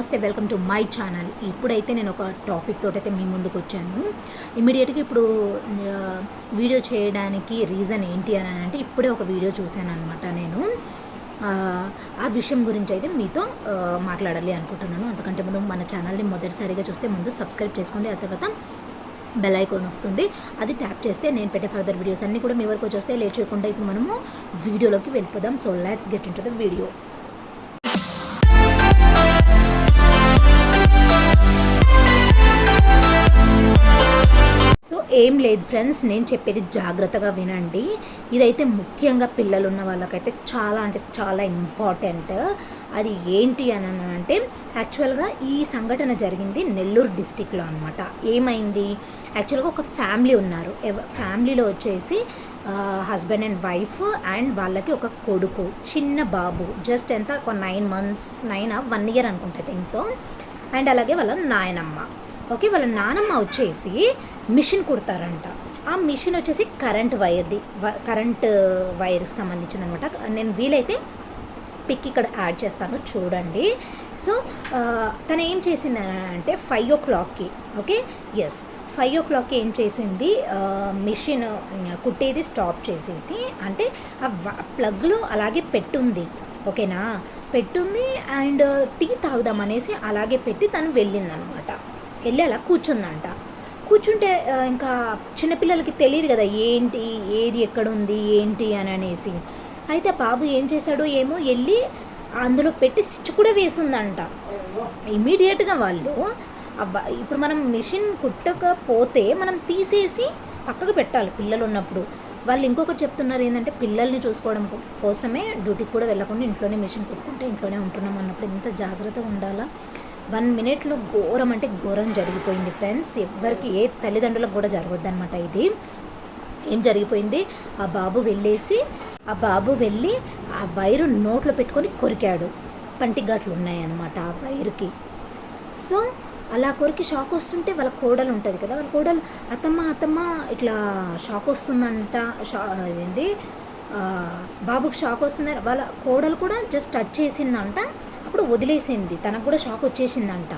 నమస్తే welcome to my channel. ఇప్పుడైతే నేను ఒక టాపిక్ తోటైతే అయితే మీ ముందుకు వచ్చాను. ఇమీడియట్గా ఇప్పుడు వీడియో చేయడానికి రీజన్ ఏంటి అని అంటే ఇప్పుడే ఒక వీడియో చూశాను అనమాట నేను. ఆ, విషయం గురించి అయితే మీతో మాట్లాడాలి అనుకుంటున్నాను. అంతకంటే ముందు మన ఛానల్ని మొదటిసారిగా చూస్తే ముందు సబ్స్క్రైబ్ చేసుకోండి. ఆ తర్వాత బెల్ ఐకాన్ వస్తుంది. అది ట్యాప్ చేస్తే నేను పెట్టే ఫర్దర్ వీడియోస్ అన్నీ కూడా మీ వరకు వచ్చేస్తే లేట్ చేయకుండా ఇప్పుడు మనము వీడియోలోకి వెళ్ళిపోదాం. So let's get in the video. ఏం లేదు ఫ్రెండ్స్ నేను చెప్పేది జాగ్రత్తగా వినండి. ఇదైతే ముఖ్యంగా పిల్లలు ఉన్న వాళ్ళకైతే చాలా అంటే చాలా ఇంపార్టెంట్. అది ఏంటి అని అంటే యాక్చువల్గా ఈ సంఘటన జరిగింది నెల్లూరు డిస్టిక్లో అనమాట ఏమైంది? యాక్చువల్గా ఒక ఫ్యామిలీ ఉన్నారు. ఫ్యామిలీలో వచ్చేసి హస్బెండ్ అండ్ వైఫ్ అండ్ వాళ్ళకి ఒక కొడుకు చిన్న బాబు. జస్ట్ ఎంత? ఒక nine months nine? One year అనుకుంటా థింగ్ సో. అండ్ అలాగే వాళ్ళ నాయనమ్మ. ఓకే వాళ్ళ నానమ్మ వచ్చేసి మిషన్ కుడతారంట. ఆ మిషన్ వచ్చేసి కరెంట్ వైర్ది కరెంట్ వైర్కి సంబంధించింది అనమాట నేను వీలైతే పిక్ ఇక్కడ యాడ్ చేస్తాను చూడండి. సో తను ఏం చేసింది అంటే ఫైవ్ ఓ క్లాక్కి ఓకే? ఎస్ ఫైవ్ ఓ క్లాక్కి ఏం చేసింది? మిషన్ కుట్టేది స్టాప్ చేసేసి అంటే ఆ ప్లగ్లో అలాగే పెట్టుంది ఓకేనా? పెట్టుంది అండ్ టీ తాగుదామనేసి అలాగే పెట్టి తను వెళ్ళిందనమాట. వెళ్ళి అలా కూర్చుందంట. కూర్చుంటే ఇంకా చిన్నపిల్లలకి తెలియదు కదా ఏంటి ఏది ఎక్కడ ఉంది ఏంటి అని అనేసి. అయితే బాబు ఏం చేశాడో ఏమో వెళ్ళి అందులో పెట్టి స్టిచ్ కూడా వేసిందంట. ఇమీడియట్గా వాళ్ళు అబ్బా ఇప్పుడు మనం మిషన్ కుట్టకపోతే మనం తీసేసి పక్కకు పెట్టాలి పిల్లలు ఉన్నప్పుడు. వాళ్ళు ఇంకొకటి చెప్తున్నారు ఏంటంటే పిల్లల్ని చూసుకోవడం కో- కోసమే డ్యూటీకి కూడా వెళ్ళకుండా ఇంట్లోనే మిషన్ కుట్టుకుంటే ఇంట్లోనే ఉంటున్నాం అన్నప్పుడు ఎంత జాగ్రత్తగా ఉండాలా? వన్ మినిట్లో ఘోరం అంటే ఘోరం జరిగిపోయింది ఫ్రెండ్స్. ఎవరికి ఏ తల్లిదండ్రులకు కూడా జరగద్దనమాట ఇది. ఏం జరిగిపోయింది? ఆ బాబు వెళ్ళేసి ఆ బాబు వెళ్ళి ఆ వైరు నోట్లో పెట్టుకొని కొరికాడు. పంటిఘాట్లు ఉన్నాయన్నమాట ఆ వైరుకి. సో అలా కొరికి షాక్ వస్తుంటే వాళ్ళ కోడలు ఉంటుంది కదా వాళ్ళ కోడలు అత్తమ్మ అత్తమ్మ ఇట్లా షాక్ వస్తుందంట షా అదేంది బాబుకి షాక్ వస్తుందని వాళ్ళ కోడలు కూడా జస్ట్ టచ్ చేసిందంట అప్పుడు వదిలేసింది. తనకు కూడా షాక్ వచ్చేసిందంట.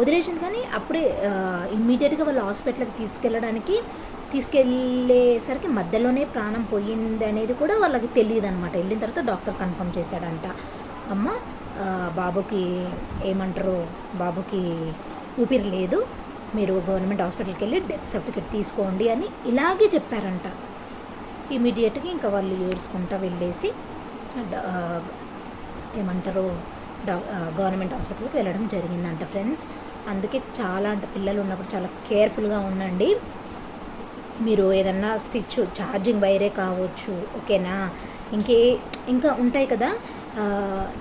వదిలేసింది కానీ అప్పుడే ఇమ్మీడియట్గా వాళ్ళ హాస్పిటల్కి తీసుకెళ్ళడానికి తీసుకెళ్ళేసరికి మధ్యలోనే ప్రాణం పోయింది అనేది కూడా వాళ్ళకి తెలియదు అనమాట వెళ్ళిన తర్వాత డాక్టర్ కన్ఫర్మ్ చేశాడంట. అమ్మ బాబుకి ఏమంటారు బాబుకి ఊపిరి లేదు మీరు గవర్నమెంట్ హాస్పిటల్కి వెళ్ళి డెత్ సర్టిఫికేట్ తీసుకోండి అని ఇలాగే చెప్పారంట. ఇమీడియట్గా ఇంకా వాళ్ళు ఏడ్చుకుంటా వెళ్ళేసి ఏమంటారు గవర్నమెంట్ హాస్పిటల్కి వెళ్ళడం జరిగిందంట ఫ్రెండ్స్. అందుకే చాలా అంటే పిల్లలు ఉన్నప్పుడు చాలా కేర్ఫుల్గా ఉండండి. మీరు ఏదన్నా స్విచ్ ఛార్జింగ్ వైరే కావచ్చు ఓకేనా? ఇంకే ఇంకా ఉంటాయి కదా?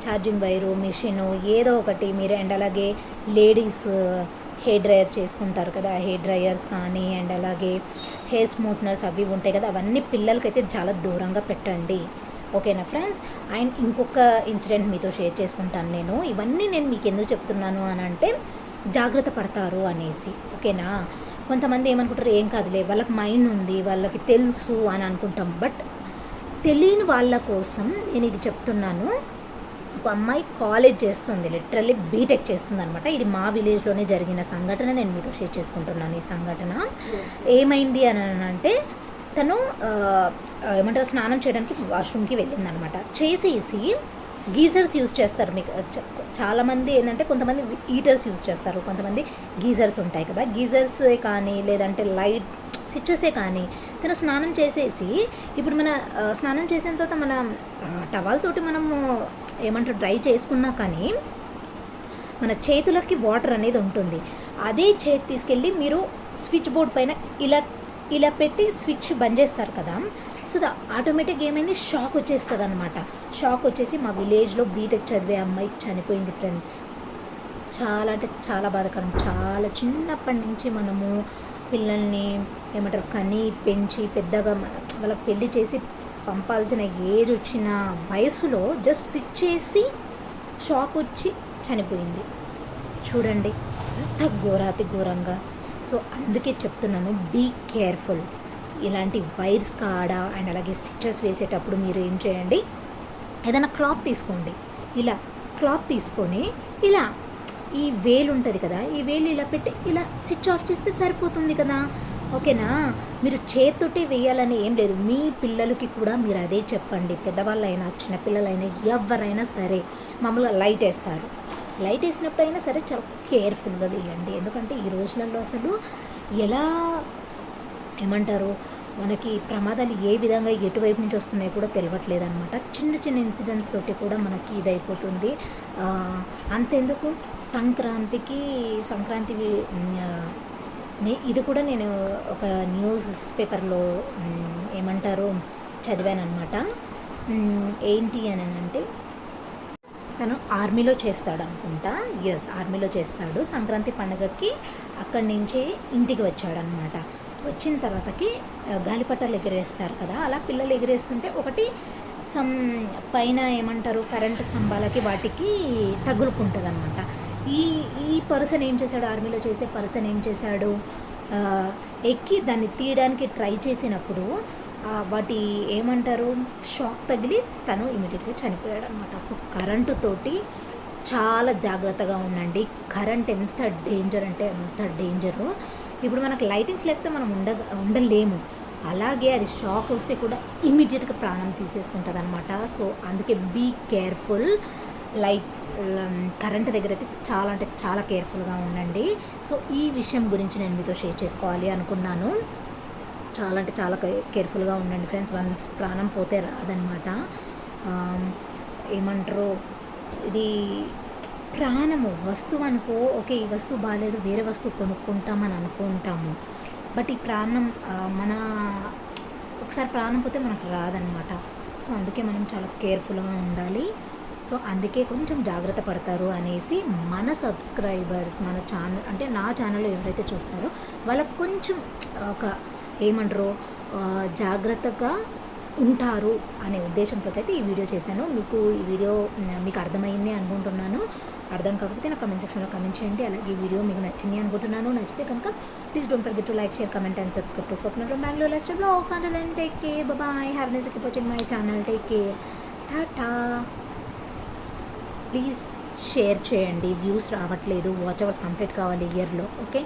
ఛార్జింగ్ వైరు మిషను ఏదో ఒకటి మీరు అండ్ అలాగే లేడీస్ హెయిర్ డ్రయర్ చేసుకుంటారు కదా? హెయిర్ డ్రయర్స్ కానీ అండ్ అలాగే హెయిర్ స్మూత్నర్స్ అవి ఉంటాయి కదా అవన్నీ పిల్లలకైతే చాలా దూరంగా పెట్టండి. ఓకేనా ఫ్రెండ్స్? అండ్ ఇంకొక ఇన్సిడెంట్ మీతో షేర్ చేసుకుంటాను నేను. ఇవన్నీ నేను మీకు ఎందుకు చెప్తున్నాను అని అంటే జాగ్రత్త పడతారు అనేసి. ఓకేనా? కొంతమంది ఏమనుకుంటారు ఏం కాదులే వాళ్ళకి మైండ్ ఉంది వాళ్ళకి తెలుసు అని అనుకుంటాం. బట్ తెలియని వాళ్ళ కోసం నేను ఇది చెప్తున్నాను. ఒక అమ్మాయి కాలేజ్ చేస్తుంది లిటరల్లీ బీటెక్ చేస్తుంది అనమాట ఇది మా విలేజ్లోనే జరిగిన సంఘటన నేను మీతో షేర్ చేసుకుంటున్నాను ఈ సంఘటన. ఏమైంది అని అంటే తను ఏమంటారు స్నానం చేయడానికి వాష్రూమ్కి వెళ్ళింది అనమాట చేసేసి గీజర్స్ యూజ్ చేస్తారు మీకు చాలామంది ఏంటంటే కొంతమంది హీటర్స్ యూజ్ చేస్తారు. కొంతమంది గీజర్స్ ఉంటాయి కదా. గీజర్స్ కానీ లేదంటే లైట్ స్విచ్చెసే కానీ తను స్నానం చేసేసి ఇప్పుడు మన స్నానం చేసిన తర్వాత మన టవాల్ తోటి మనము ఏమంటారు డ్రై చేసుకున్నా కానీ మన చేతులకి వాటర్ అనేది ఉంటుంది. అదే చేతి తీసుకెళ్ళి మీరు స్విచ్ బోర్డ్ పైన ఇలా ఇలా పెట్టి స్విచ్ బంద్ చేస్తారు కదా. సో దా ఆటోమేటిక్ ఏమైంది? షాక్ వచ్చేస్తుంది అనమాట షాక్ వచ్చేసి మా విలేజ్లో బీటెక్ చదివే అమ్మాయి చనిపోయింది ఫ్రెండ్స్. చాలా అంటే చాలా బాధకరం. చాలా చిన్నప్పటి నుంచి మనము పిల్లల్ని ఏమంటారు కని పెంచి పెద్దగా మన- వాళ్ళకి పెళ్ళి చేసి పంపాల్సిన ఏజ్ వచ్చిన వయసులో జస్ట్ సిట్ చేసి షాక్ వచ్చి చనిపోయింది. చూడండి అంత ఘోరాతి ఘోరంగా. సో అందుకే చెప్తున్నాను బీ కేర్ఫుల్ ఇలాంటి వైర్స్ కాడ అండ్ అలాగే స్టిచెస్ వేసేటప్పుడు మీరు ఏం చేయండి ఏదైనా క్లాత్ తీసుకోండి. ఇలా క్లాత్ తీసుకొని ఇలా ఈ వేలు ఉంటుంది కదా ఈ వేలు ఇలా పెట్టి ఇలా స్విచ్ ఆఫ్ చేస్తే సరిపోతుంది కదా. ఓకేనా? మీరు చేత్తోటి వేయాలని ఏం లేదు. మీ పిల్లలకి కూడా మీరు అదే చెప్పండి. పెద్దవాళ్ళైనా చిన్నపిల్లలైనా ఎవరైనా సరే మామూలుగా లైట్ వేస్తారు. లైట్ వేసినప్పుడు అయినా సరే చాలా కేర్ఫుల్గా వేయండి. ఎందుకంటే ఈ రోజులలో అసలు ఎలా ఏమంటారు? మనకి ప్రమాదాలు ఏ విధంగా ఎటువైపు నుంచి వస్తున్నాయో కూడా తెలియట్లేదు అనమాట చిన్న చిన్న ఇన్సిడెంట్స్ తోటి కూడా మనకి ఇదైపోతుంది. అంతెందుకు? సంక్రాంతికి సంక్రాంతి ఇది కూడా నేను ఒక న్యూస్ పేపర్లో ఏమంటారు చదివాను అనమాట ఏంటి అని అంటే తను ఆర్మీలో చేస్తాడు అనుకుంటా ఎస్ ఆర్మీలో చేస్తాడు. సంక్రాంతి పండగకి అక్కడి నుంచి ఇంటికి వచ్చాడనమాట వచ్చిన తర్వాతకి గాలిపటాలు ఎగిరేస్తారు కదా అలా పిల్లలు ఎగిరేస్తుంటే ఒకటి సమ్ పైన ఏమంటారు కరెంటు స్తంభాలకి వాటికి తగులుకుంటుంది అనమాట ఈ ఈ పర్సన్ ఏం చేశాడు? ఆర్మీలో చేసే పర్సన్ ఏం చేశాడు? ఎక్కి దాన్ని తీయడానికి ట్రై చేసినప్పుడు వాటి ఏమంటారు? షాక్ తగిలి తను ఇమీడియట్గా చనిపోయాడు అనమాట సో కరెంటు తోటి చాలా జాగ్రత్తగా ఉండండి. కరెంట్ ఎంత డేంజర్ అంటే ఎంత డేంజరు. ఇప్పుడు మనకు లైటింగ్స్ లేకపోతే మనం ఉండ ఉండలేము. అలాగే అది షాక్ వస్తే కూడా ఇమీడియట్గా ప్రాణం తీసేసుకుంటుంది అనమాట సో అందుకే బీ కేర్ఫుల్. లైట్ కరెంట్ దగ్గర అయితే చాలా అంటే చాలా కేర్ఫుల్గా ఉండండి సో ఈ విషయం గురించి నేను మీతో షేర్ చేసుకోవాలి అనుకున్నాను. చాలా అంటే చాలా కేర్ఫుల్గా ఉండండి ఫ్రెండ్స్. వన్స్ ప్రాణం పోతే రాదనమాట ఏమంటారు ఇది ప్రాణము వస్తువు అనుకో ఓకే ఈ వస్తువు బాగాలేదు వేరే వస్తువు కొనుక్కుంటామని అనుకుంటాము. బట్ ఈ ప్రాణం మన ఒకసారి ప్రాణం పోతే మనకు రాదనమాట సో అందుకే మనం చాలా కేర్ఫుల్గా ఉండాలి. సో అందుకే కొంచెం జాగ్రత్త పడతారు అనేసి మన సబ్స్క్రైబర్స్ మన ఛానల్ అంటే నా ఛానల్లో ఎవరైతే చూస్తారో వాళ్ళకు కొంచెం ఒక ఏమంటారు జాగ్రత్తగా ఉంటారు అనే ఉద్దేశంతో అయితే ఈ వీడియో చేశాను. మీకు ఈ వీడియో మీకు అర్థమైంది అనుకుంటున్నాను. అర్థం కాకపోతే నా కమెంట్ సెక్షన్లో కమెంట్ చేయండి. అలాగే ఈ వీడియో మీకు నచ్చింది అనుకుంటున్నాను. నచ్చితే కనుక please don't forget to like share comment and subscribe to Swapna from Bengaluru lifestyle blogs అంటే take care bye happiness keep watching my channel take care tata please share చేయండి. వ్యూస్ రావట్లేదు. వాచ్ అవర్స్ కంప్లీట్ కావాలి ఇయర్లో okay